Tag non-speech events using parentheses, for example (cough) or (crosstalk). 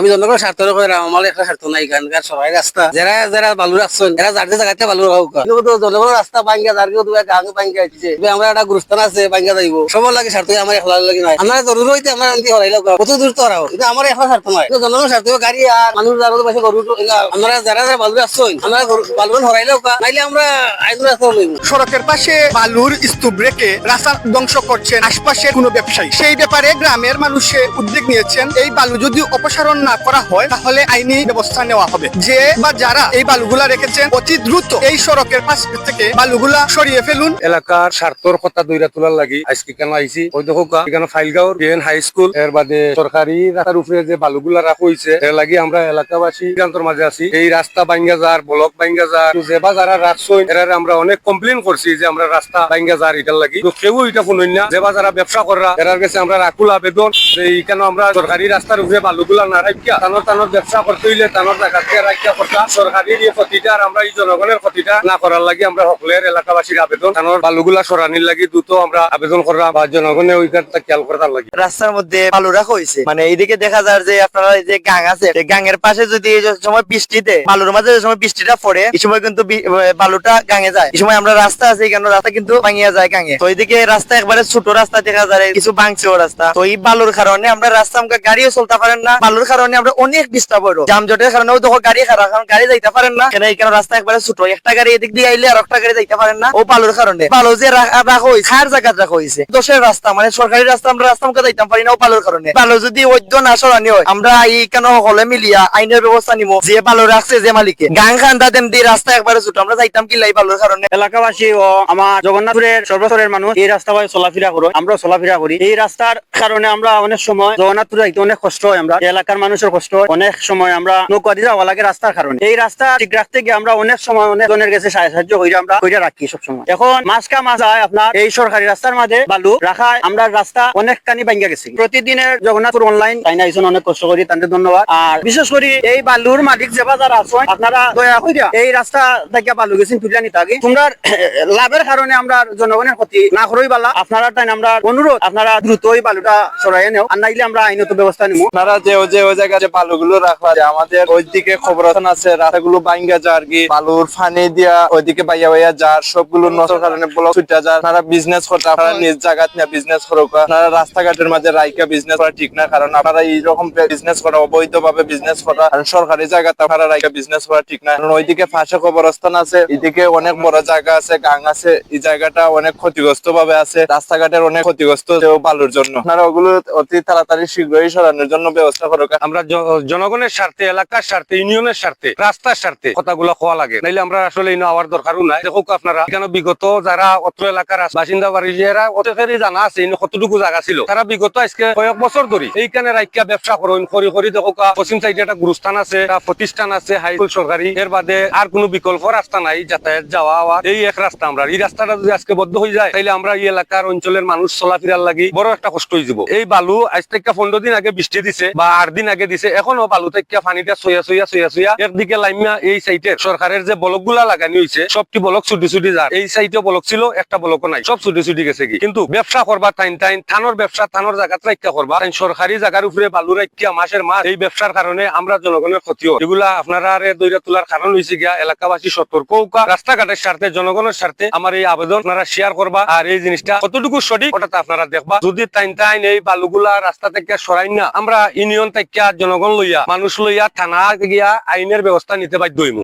আমি জনগণ স্বার্থ আমার একটা স্বার্থ নাই এখানকার সরকারি রাস্তা যারা যারা বালু রাখছেন যার যে জায়গাতে বালু রাখা কিন্তু জনগণের রাস্তা ভাঙ্গা যার কেউ গাঙে ভাঙ্গা হচ্ছে আমরা একটা গুরুস্থান আছে ভাঙ্গা যাইব সবার লাগে স্বার্থ আমার এখন লাগে নাই। আমরা জরুরি হইতে আমরা এমনি হরাইলে কত দূর তো হারাও কিন্তু আমার এখন স্বার্থ নাই। কিন্তু জনগণের স্বার্থ গাড়ি আর মানুষ যারা পাশে গরু আমরা যারা যারা বালু রাখছেন আমরা বালু হরাইলেও নাইলে আমরা আইন রাস্তা সড়কের পাশে বালুর স্তূপ রেখে রাস্তা ধ্বংস করছেন আশপাশের কোনো ব্যবসায়ী। সেই ব্যাপারে গ্রামের মানুষে উদ্যোগ নিয়েছেন। এই বালু যদি অপসারণ না করা হয় তাহলে আইনি ব্যবস্থা নেওয়া হবে। যে বা যারা এই বালুগুলা রেখেছেন অতি দ্রুত এই সড়কের পাশ থেকে বালুগুলা সরিয়ে ফেলুন। এলাকার স্বার্থর কথা দইরা তোলার লাগি আজকে কেন আইছি? ওই দেখো কা, এখানে ফাইলগাঁওর বিএন হাই স্কুলের বাদে সরকারি রাস্তার উপরে যে বালুগুলা রাখা হয়েছে এর লাগি আমরা এলাকাবাসী সিদ্ধান্তর মাঝে আছি। এই রাস্তা বাইঙ্গা যার ব্লক বাইঙ্গা যার যে বা যারা রাখছই এরার আমরা অনেক কমপ্লেন করছি যে আমরা রাস্তা বাইঙ্গা যার এটার লাগি। তো কেউ এটা শুনুন না যে বা যারা ব্যবসা করা এরার কাছে আমরা রাখুল আবেদন যে কেন আমরা সরকারি রাস্তার উপরে বালুগুলা না আমরা আমরা আবেদন। বালুগুলা আমরা আবেদন খেয়াল রাস্তার মধ্যে বালু রাখা হয়েছে মানে এইদিকে দেখা যায় যে আপনারা যে গাং আছে গাঙের পাশে যদি এই সময় বৃষ্টিতে বালুর মাঝে সময় বৃষ্টিটা পড়ে এই সময় কিন্তু বালুটা গাঙে যায়। এই সময় আমরা রাস্তা আছে কারণে রাস্তা কিন্তু ভাঙিয়া যায় গাঙে। তো এইদিকে রাস্তা একবারে ছোট রাস্তা দেখা যায় কিছু ভাঙছেও রাস্তা তো এই বালুর কারণে আমরা রাস্তা আমাকে গাড়িও চলতে পারেন না। বালুর আমরা অনেক ডিস্টার্ব হইল। যানজটের কারণে দেখো গাড়ি খারাপ, কারণ গাড়ি যাইতে পারেন না। কেন কারণে রাস্তা একবারে ছোট। একটা গাড়ি এদিক দিয়ে আইলে আর একটা গাড়ি যাইতে পারেন না। ও বালুর কারণে। বালু যে রাখা হয়েছে খার জায়গা রাখা হয়েছে দোষের রাস্তা মানে সরকারি রাস্তা আমরা রাস্তা আমাকে যাইতাম পারি না ও বালুর কারণে। বালু যদি ঐক্য না সরানি হয়, আমরা এই কেন হলে মিলিয়া আইনের ব্যবস্থা নিব যে বালু রাখছে যে মালিকে। গাং খান দাদেন দিয়ে রাস্তা একবারে ছোট। আমরা যাইতাম কি লাই বালুর কারণে। এলাকাবাসী ও আমার জগন্নাথপুরের সর্বস্তরের মানুষ এই রাস্তা ভাই চলাফেরা করো। আমরা চলাফেরা করি। এই রাস্তার কারণে আমরা অনেক সময় জগন্নাথপুরে যাইতে অনেক কষ্ট হয় আমরা। এলাকার মানুষের কষ্ট হয়। অনেক সময় আমরা নৌকা দিয়ে যাওয়া লাগে রাস্তার কারণে। এই রাস্তা ঠিক রাখতে গিয়ে আমরা অনেক সময় অনেক জনের কাছে সাহায্য সাহায্য আমরা হইরা রাখি সব সময় এখন মাসকা মাস হয় আপনার এই সরকারি রাস্তার মাঝে বালু রাখায় আমরা রাস্তা অনেক কানি ভাঙ্গা গেছি। প্রতিদিনের জগন্নাথপুর অনলাইন তাই না এইজন অনেক কষ্ট করি, তাদের ধন্যবাদ। আর বিশেষ করে এই বালুর মালিক যে বাজার আছেন আপনারা দয়া কইরা এই রাস্তা থেকে বালু গেছেন, তুলিয়া নিতে আগে। তোমরা (coughs) লাভের কারণে আমরা জনগণের ক্ষতি না করই বালা আপনারা তাই আমরা অনুরোধ, আপনারা দ্রুত ওই বালুটা সরাই নেও। আর নাইলে আমরা আইনত ব্যবস্থা নিব আপনারা যে ওই যে জায়গায় যে বালুগুলো রাখা আছে আমাদের ওইদিকে খবর আছে, রাস্তাগুলো বাইঙ্গা যা আর কি। বালুর ফানি দিয়া ওইদিকে বাইয়া বাইয়া যার সবগুলো নষ্ট কারণে ব্লক ছুটা যায়। আপনারা বিজনেস করতে, আপনারা নিজ জায়গা নিয়ে বিজনেস করো আপনারা রাস্তাঘাটের মাঝে রাইকা বিজনেস করা ঠিক না, কারণ আপনারা এইরকম বিজনেস করা অবৈধ ভাবে বিজনেস করা, আর সরকারি জায়গাতে আপনারা রাইকা বিজনেস করা ঠিক না। কারণ ওইদিকে ফাঁসে কবরস্থান আছে এদিকে অনেক বড় জায়গা আছে, গাং আছে, এই জায়গাটা অনেক ক্ষতিগ্রস্ত ভাবে আছে, রাস্তাঘাটের অনেক ক্ষতিগ্রস্ত বালুর জন্য। আপনারা ওগুলো অতি তাড়াতাড়ি শীঘ্রই সরানোর জন্য ব্যবস্থা করো আমরা জনগণের স্বার্থে, এলাকার স্বার্থে, ইউনিয়নের স্বার্থে, রাস্তার স্বার্থে কথাগুলো খোয়া লাগে। নাইলে আমরা আসলে আওয়ার দরকারও নাই। দেখুক আপনারা এখানে বিগত যারা অত্র এলাকার বাসিন্দা বাড়ি এরা অতখানি জানা আছে কতটুকু জায়গা ছিল? তারা বিগত আজকে কয়েক বছর ধরে এইখানে রাইকা ব্যবসা করুন, করি করি দেখুক পশ্চিম সাইডে একটা গুরুস্থান আছে প্রতিষ্ঠান আছে, হাই স্কুল, সরকারি। এর বাদে আর কোনো বিকল্প রাস্তা নাই, যাতায়াত, যাওয়া, আওয়া। এই এক রাস্তা আমরা। এই রাস্তাটা যদি আজকে বদ্ধ হয়ে যায় তাহলে আমরা এই এলাকার অঞ্চলের মানুষ চলাফেরার লাগি বড় একটা কষ্ট হয়ে যাব। এই বালু আজ থেকে পনেরো দিন আগে বৃষ্টি দিছে, বা আট দিন আগে দিছে, এখনও বালু থেকে পানিটা সইয়া সইয়া সইয়া সইয়া একদিকে লাইমিয়া এই সাইটের সরকারের যে বলকগুলা লাগানি হয়েছে সবটি বলক ছুটি ছুটি যার। এই সাইটে বলক ছিল, একটা বলকও নাই, সব ছুটি ছুটি গেছে কি। কিন্তু ব্যবসা করবা টাইন টাইন, থানোর ব্যবসা থানোর জায়গাত রাখা করবা। তাই সরকারি জায়গার উপরে বালু রাখিয়া মাসের মাস, এই ব্যবসার কারণে আমরা জনগণের ক্ষতি হয়। এগুলা আপনারা দৈরা তোলার কারণ হয়েছে গিয়া, এলাকাবাসী সতর্ক রাস্তাঘাটের স্বার্থে, জনগণের স্বার্থে আমার এই আবেদন আপনারা শেয়ার করবা। আর এই জিনিসটা কতটুকু সঠিক ওটা আপনারা দেখবা। যদি টাইন টাইন এই বালুগুলা রাস্তা থেকে সরাই না, আমরা ইউনিয়ন থেকে জনগণ লইয়া মানুষ লইয়া থানা গিয়া আইনের ব্যবস্থা নিতে বাধ্য হইমু।